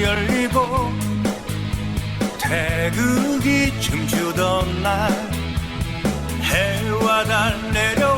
열리고 태극이 춤추던 날 해와 달 내려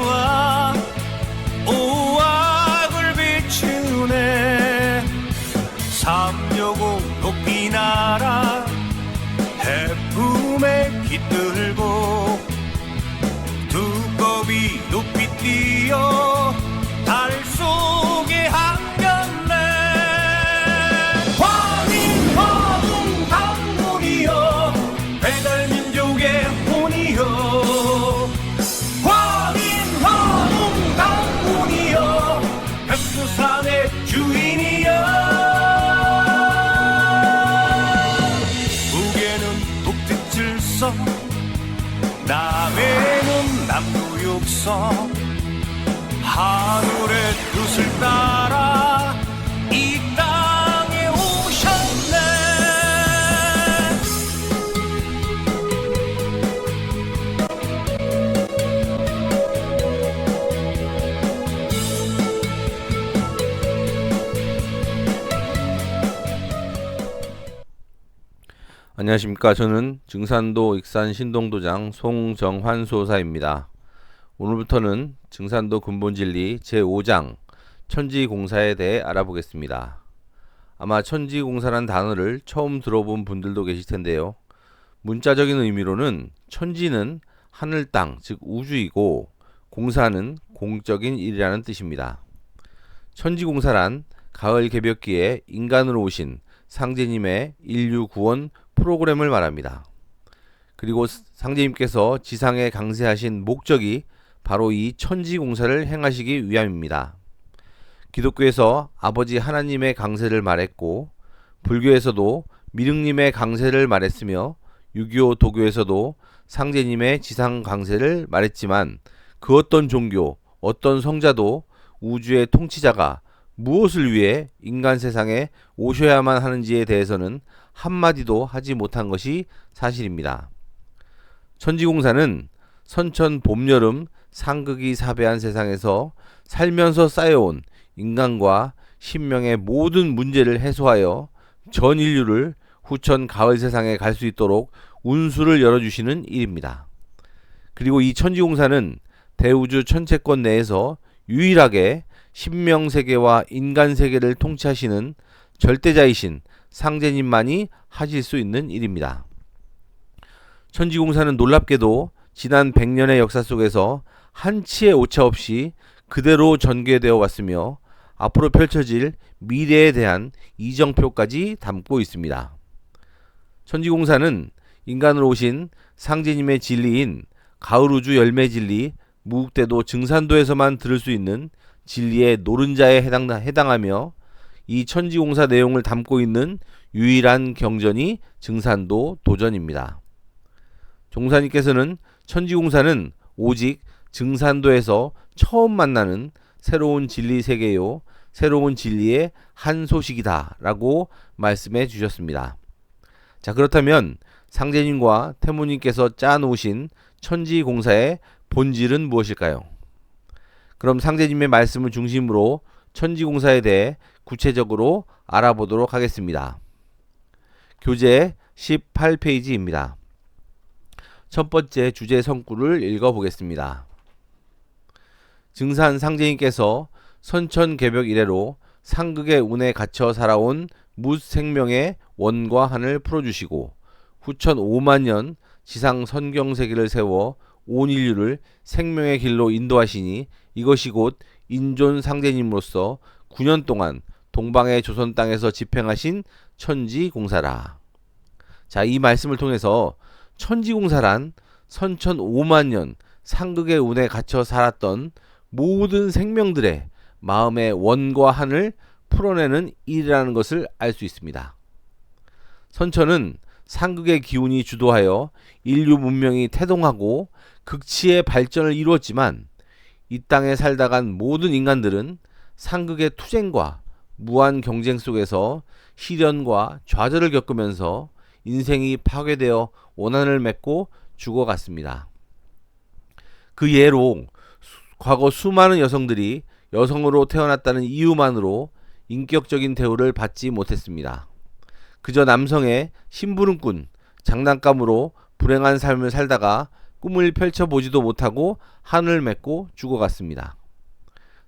안녕하십니까. 저는 증산도 익산 신동도장 송정환 소사입니다. 오늘부터는 증산도 근본진리 제5장 천지공사에 대해 알아보겠습니다. 아마 천지공사란 단어를 처음 들어본 분들도 계실 텐데요. 문자적인 의미로는 천지는 하늘 땅, 즉 우주이고 공사는 공적인 일이라는 뜻입니다. 천지공사란 가을 개벽기에 인간으로 오신 상제님의 인류 구원 프로그램을 말합니다. 그리고 상제님께서 지상에 강세하신 목적이 바로 이 천지 공사를 행하시기 위함입니다. 기독교에서 아버지 하나님의 강세를 말했고 불교에서도 미륵님의 강세를 말했으며 유교 도교에서도 상제님의 지상 강세를 말했지만 그 어떤 종교, 어떤 성자도 우주의 통치자가 무엇을 위해 인간 세상에 오셔야만 하는지에 대해서는 한마디도 하지 못한 것이 사실입니다. 천지공사는 선천 봄, 여름 상극이 사배한 세상에서 살면서 쌓여온 인간과 신명의 모든 문제를 해소하여 전 인류를 후천 가을 세상에 갈 수 있도록 운수를 열어주시는 일입니다. 그리고 이 천지공사는 대우주 천체권 내에서 유일하게 신명 세계와 인간 세계를 통치하시는 절대자이신 상제님만이 하실 수 있는 일입니다. 천지공사는 놀랍게도 지난 100년의 역사 속에서 한치의 오차 없이 그대로 전개되어 왔으며 앞으로 펼쳐질 미래에 대한 이정표까지 담고 있습니다. 천지공사는 인간으로 오신 상제님의 진리인 가을우주 열매 진리 무국대도 증산도에서만 들을 수 있는 진리의 노른자에 해당, 해당하며 이 천지공사 내용을 담고 있는 유일한 경전이 증산도 도전입니다. 종사님께서는 천지공사는 오직 증산도에서 처음 만나는 새로운 진리 세계요, 새로운 진리의 한 소식이다 라고 말씀해 주셨습니다. 자, 그렇다면 상제님과 태모님께서 짜놓으신 천지공사의 본질은 무엇일까요? 그럼 상제님의 말씀을 중심으로 천지공사에 대해 구체적으로 알아보도록 하겠습니다. 교재 18페이지입니다. 첫 번째 주제 성구를 읽어보겠습니다. 증산 상제님께서 선천 개벽 이래로 상극의 운에 갇혀 살아온 무 생명의 원과 한을 풀어주시고 후천 5만 년 지상 선경 세계를 세워 온 인류를 생명의 길로 인도하시니 이것이 곧 인존 상제님으로서 9년 동안 동방의 조선 땅에서 집행하신 천지 공사라. 자, 이 말씀을 통해서 천지 공사란 선천 5만 년 상극의 운에 갇혀 살았던 모든 생명들의 마음의 원과 한을 풀어내는 일이라는 것을 알 수 있습니다. 선천은 상극의 기운이 주도하여 인류 문명이 태동하고 극치의 발전을 이루었지만 이 땅에 살다간 모든 인간들은 상극의 투쟁과 무한 경쟁 속에서 시련과 좌절을 겪으면서 인생이 파괴되어 원한을 맺고 죽어갔습니다. 그 예로 과거 수많은 여성들이 여성으로 태어났다는 이유만으로 인격적인 대우를 받지 못했습니다. 그저 남성의 심부름꾼, 장난감으로 불행한 삶을 살다가 꿈을 펼쳐보지도 못하고 한을 맺고 죽어갔습니다.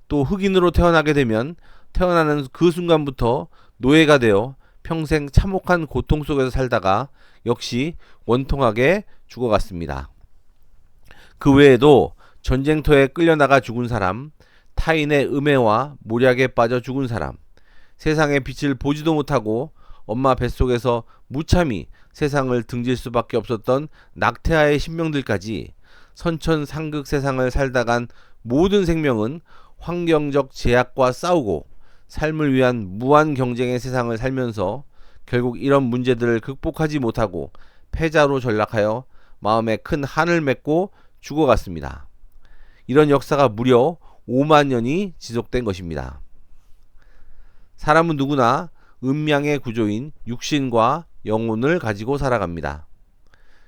또 흑인으로 태어나게 되면 태어나는 그 순간부터 노예가 되어 평생 참혹한 고통 속에서 살다가 역시 원통하게 죽어갔습니다. 그 외에도 전쟁터에 끌려나가 죽은 사람, 타인의 음해와 모략에 빠져 죽은 사람, 세상의 빛을 보지도 못하고 엄마 뱃속에서 무참히 세상을 등질 수밖에 없었던 낙태아의 신명들까지 선천 상극 세상을 살다간 모든 생명은 환경적 제약과 싸우고 삶을 위한 무한 경쟁의 세상을 살면서 결국 이런 문제들을 극복하지 못하고 패자로 전락하여 마음에 큰 한을 맺고 죽어갔습니다. 이런 역사가 무려 5만 년이 지속된 것입니다. 사람은 누구나 음양의 구조인 육신과 영혼을 가지고 살아갑니다.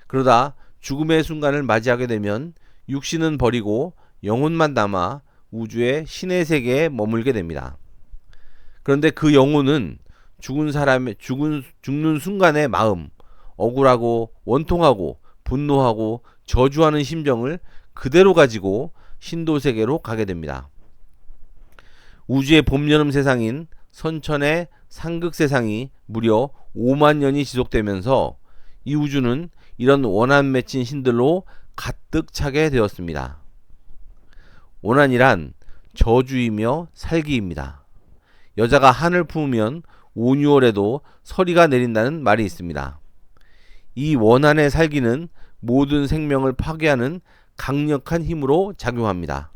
그러다 죽음의 순간을 맞이하게 되면 육신은 버리고 영혼만 남아 우주의 신의 세계에 머물게 됩니다. 그런데 그 영혼은 죽은 사람의 죽은 죽는 순간의 마음, 억울하고 원통하고 분노하고 저주하는 심정을 그대로 가지고 신도 세계로 가게 됩니다. 우주의 봄, 여름 세상인 선천의 상극 세상이 무려 5만 년이 지속되면서 이 우주는 이런 원한 맺힌 신들로 가득 차게 되었습니다. 원한이란 저주이며 살기입니다. 여자가 한을 품으면 5, 6월에도 서리가 내린다는 말이 있습니다. 이 원한의 살기는 모든 생명을 파괴하는 강력한 힘으로 작용합니다.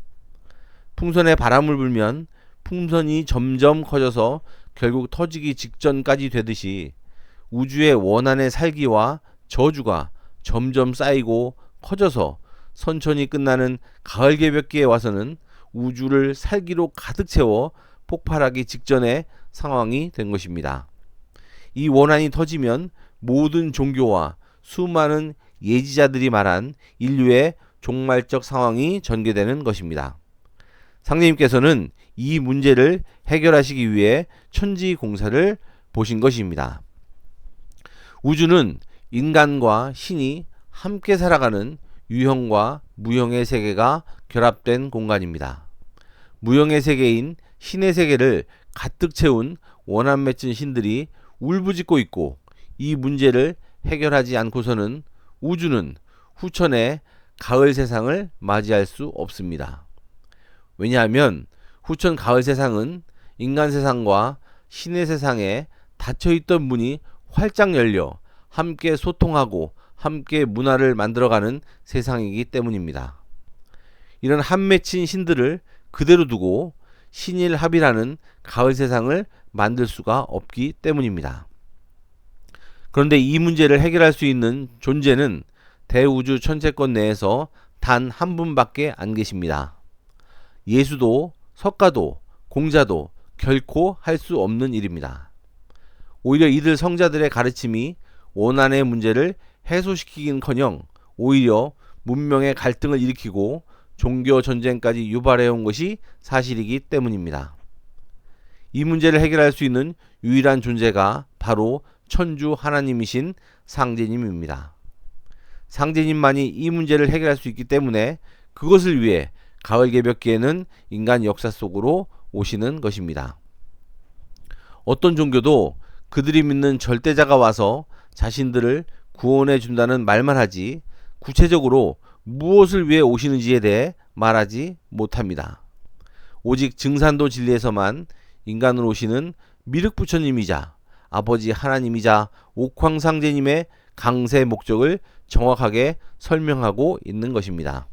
풍선에 바람을 불면 풍선이 점점 커져서 결국 터지기 직전까지 되듯이 우주의 원한의 살기와 저주가 점점 쌓이고 커져서 선천이 끝나는 가을 개벽기에 와서는 우주를 살기로 가득 채워 폭발하기 직전의 상황이 된 것입니다. 이 원한이 터지면 모든 종교와 수많은 예지자들이 말한 인류의 종말적 상황이 전개되는 것입니다. 상님께서는 이 문제를 해결하시기 위해 천지 공사를 보신 것입니다. 우주는 인간과 신이 함께 살아가는 유형과 무형의 세계가 결합된 공간입니다. 무형의 세계인 신의 세계를 가득 채운 원한 맺힌 신들이 울부짖고 있고 이 문제를 해결하지 않고서는 우주는 후천의 가을 세상을 맞이할 수 없습니다. 왜냐하면 후천 가을 세상은 인간 세상과 신의 세상에 닫혀 있던 문이 활짝 열려 함께 소통하고 함께 문화를 만들어가는 세상이기 때문입니다. 이런 한 맺힌 신들을 그대로 두고 신일합이라는 가을 세상을 만들 수가 없기 때문입니다. 그런데 이 문제를 해결할 수 있는 존재는 대우주 천체권 내에서 단 한 분밖에 안 계십니다. 예수도 석가도 공자도 결코 할 수 없는 일입니다. 오히려 이들 성자들의 가르침이 원한의 문제를 해소시키긴커녕 오히려 문명의 갈등을 일으키고 종교 전쟁까지 유발해 온 것이 사실이기 때문입니다. 이 문제를 해결할 수 있는 유일한 존재가 바로 천주 하나님이신 상제님입니다. 상제님만이 이 문제를 해결할 수 있기 때문에 그것을 위해 가을 개벽기에는 인간 역사 속으로 오시는 것입니다. 어떤 종교도 그들이 믿는 절대자가 와서 자신들을 구원해 준다는 말만 하지 구체적으로 무엇을 위해 오시는지에 대해 말하지 못합니다. 오직 증산도 진리에서만 인간으로 오시는 미륵부처님이자 아버지 하나님이자 옥황상제님의 강세 목적을 정확하게 설명하고 있는 것입니다.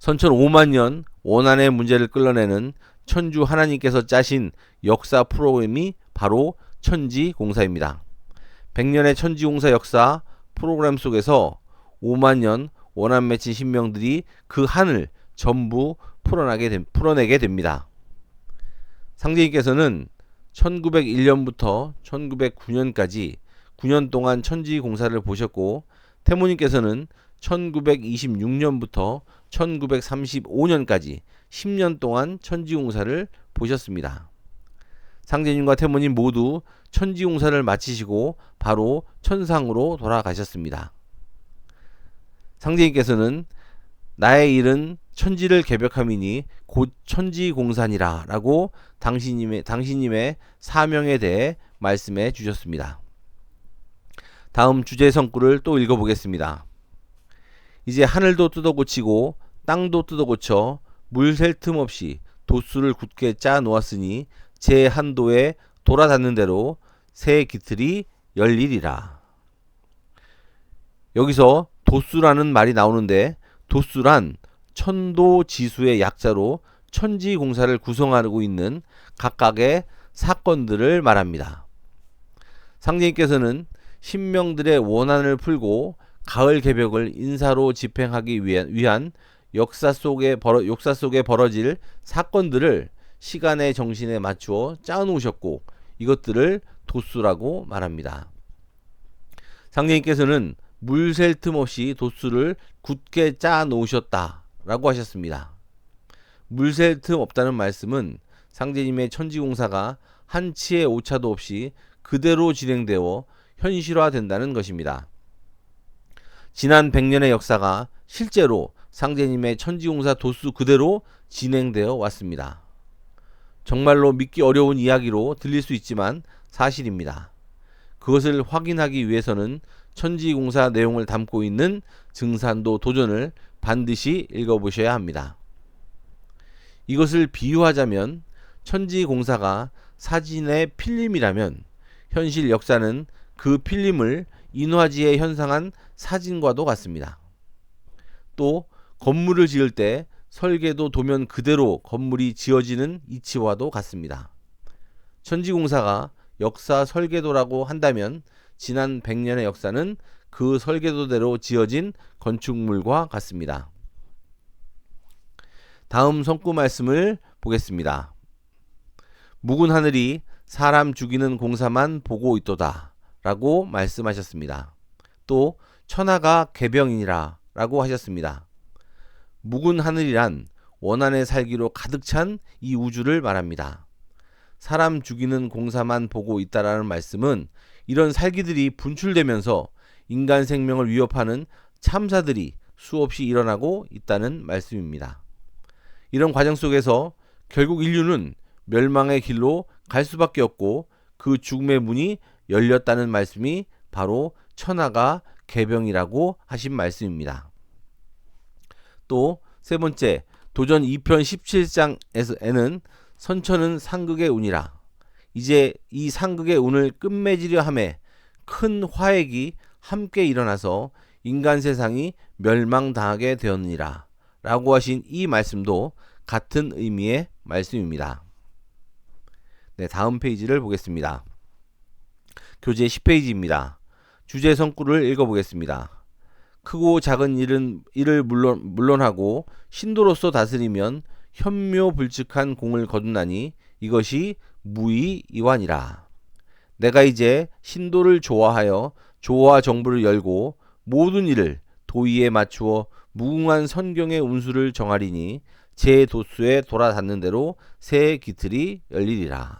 선천 5만 년 원한의 문제를 끌어내는 천주 하나님께서 짜신 역사 프로그램이 바로 천지공사입니다. 100년의 천지공사 역사 프로그램 속에서 5만 년 원한 맺힌 신명들이 그 한을 전부 풀어나게 됨, 풀어내게 됩니다. 상제님께서는 1901년부터 1909년까지 9년 동안 천지 공사를 보셨고 태모님께서는 1926년부터 1935년까지 10년 동안 천지 공사를 보셨습니다. 상제님과 태모님 모두 천지공사를 마치시고 바로 천상으로 돌아가셨습니다. 상제님께서는 나의 일은 천지를 개벽함이니 곧 천지공산이라 라고 당신님의 당신님의 사명에 대해 말씀해 주셨습니다. 다음 주제 성구를 또 읽어보겠습니다. 이제 하늘도 뜯어 고치고 땅도 뜯어 고쳐 물 셀 틈 없이 도수를 굳게 짜 놓았으니 제 한도에 돌아닿는 대로 새 기틀이 열리리라. 여기서 도수라는 말이 나오는데 도수란 천도 지수의 약자로 천지 공사를 구성하고 있는 각각의 사건들을 말합니다. 상제님께서는 신명들의 원한을 풀고 가을 개벽을 인사로 집행하기 위한, 역사 속에 벌어, 역사 속에 벌어질 사건들을 시간의 정신에 맞추어 짜놓으셨고 이것들을 도수라고 말합니다. 상제님께서는 물 셀 틈 없이 도수를 굳게 짜 놓으셨다라고 하셨습니다. 물 셀 틈 없다는 말씀은 상제님의 천지공사가 한치의 오차도 없이 그대로 진행되어 현실화된다는 것입니다. 지난 100년의 역사가 실제로 상제님의 천지공사 도수 그대로 진행되어 왔습니다. 정말로 믿기 어려운 이야기로 들릴 수 있지만 사실입니다. 그것을 확인하기 위해서는 천지공사 내용을 담고 있는 증산도 도전을 반드시 읽어보셔야 합니다. 이것을 비유하자면 천지공사가 사진의 필름이라면 현실 역사는 그 필름을 인화지에 현상한 사진과도 같습니다. 또 건물을 지을 때 설계도 도면 그대로 건물이 지어지는 이치와도 같습니다. 천지공사가 역사 설계도라고 한다면 지난 100년의 역사는 그 설계도대로 지어진 건축물과 같습니다. 다음 성구 말씀을 보겠습니다. 묵은 하늘이 사람 죽이는 공사만 보고 있도다 라고 말씀하셨습니다. 또 천하가 개병이니라 라고 하셨습니다. 묵은 하늘이란 원한의 살기로 가득 찬 이 우주를 말합니다. 사람 죽이는 공사만 보고 있다라는 말씀은 이런 살기들이 분출되면서 인간 생명을 위협하는 참사들이 수없이 일어나고 있다는 말씀입니다. 이런 과정 속에서 결국 인류는 멸망의 길로 갈 수밖에 없고 그 죽음의 문이 열렸다는 말씀이 바로 천하가 개병이라고 하신 말씀입니다. 또 세 번째 도전 2편 17장에는 선천은 상극의 운이라 이제 이 상극의 운을 끝맺으려 함에 큰 화액이 함께 일어나서 인간 세상이 멸망당하게 되었느니라 라고 하신 이 말씀도 같은 의미의 말씀입니다. 네, 다음 페이지를 보겠습니다. 교재 10페이지입니다. 주제 성구를 읽어보겠습니다. 크고 작은 일은 일을 물론 물론하고 신도로서 다스리면 현묘불측한 공을 거둔나니 이것이 무의이완이라. 내가 이제 신도를 좋아하여 조화 정부를 열고 모든 일을 도의에 맞추어 무궁한 선경의 운수를 정하리니 제 도수에 돌아닿는 대로 새 기틀이 열리리라.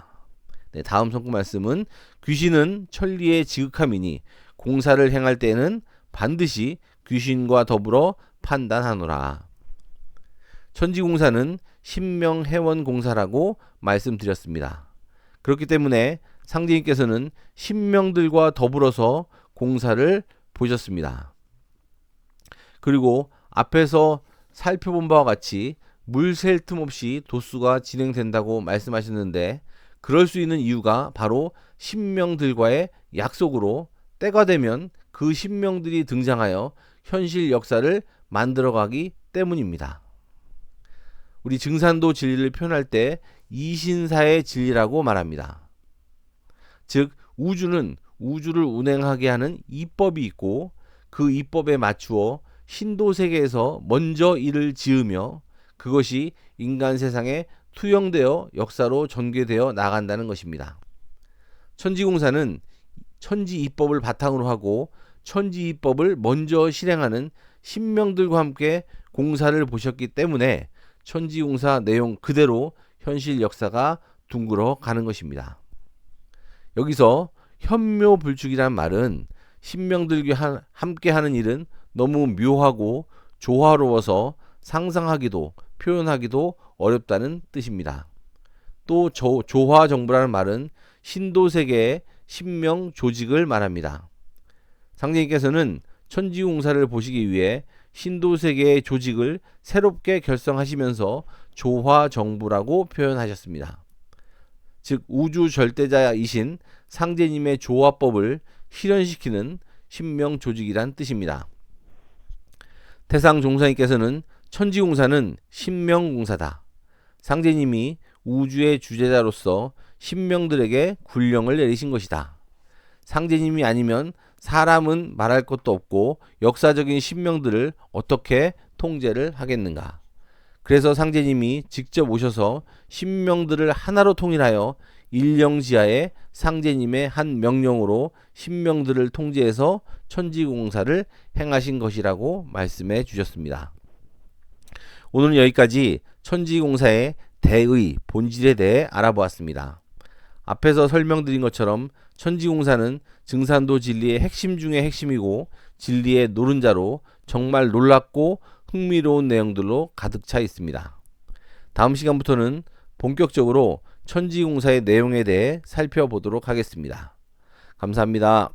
네, 다음 성구 말씀은 귀신은 천리의 지극함이니 공사를 행할 때에는 반드시 귀신과 더불어 판단하노라. 천지공사는 신명해원공사라고 말씀드렸습니다. 그렇기 때문에 상제님께서는 신명들과 더불어서 공사를 보셨습니다. 그리고 앞에서 살펴본 바와 같이 물 셀 틈 없이 도수가 진행된다고 말씀하셨는데 그럴 수 있는 이유가 바로 신명들과의 약속으로 때가 되면 그 신명들이 등장하여 현실 역사를 만들어가기 때문입니다. 우리 증산도 진리를 표현할 때 이신사의 진리라고 말합니다. 즉 우주는 우주를 운행하게 하는 이법이 있고 그 이법에 맞추어 신도 세계에서 먼저 일을 지으며 그것이 인간 세상에 투영되어 역사로 전개되어 나간다는 것입니다. 천지공사는 천지 이법을 바탕으로 하고 천지 이법을 먼저 실행하는 신명들과 함께 공사를 보셨기 때문에 천지공사 내용 그대로 현실 역사가 둥글어 가는 것입니다. 여기서 현묘불축이란 말은 신명들과 하- 함께 하는 일은 너무 묘하고 조화로워서 상상하기도 표현하기도 어렵다는 뜻입니다. 또 조, 조화정부라는 말은 신도세계의 신명 조직을 말합니다. 상제님께서는 천지공사를 보시기 위해 신도세계의 조직을 새롭게 결성하시면서 조화정부라고 표현하셨습니다. 즉 우주 절대자이신 상제님의 조화법을 실현시키는 신명 조직이란 뜻입니다. 태상 종사님께서는 천지공사는 신명공사다. 상제님이 우주의 주제자로서 신명들에게 군령을 내리신 것이다. 상제님이 아니면 사람은 말할 것도 없고 역사적인 신명들을 어떻게 통제를 하겠는가. 그래서 상제님이 직접 오셔서 신명들을 하나로 통일하여 일령지하에 상제님의 한 명령으로 신명들을 통제해서 천지공사를 행하신 것이라고 말씀해 주셨습니다. 오늘은 여기까지 천지공사의 대의 본질에 대해 알아보았습니다. 앞에서 설명드린 것처럼 천지공사는 증산도 진리의 핵심 중의 핵심이고 진리의 노른자로 정말 놀랍고 흥미로운 내용들로 가득 차 있습니다. 다음 시간부터는 본격적으로 천지공사의 내용에 대해 살펴보도록 하겠습니다. 감사합니다.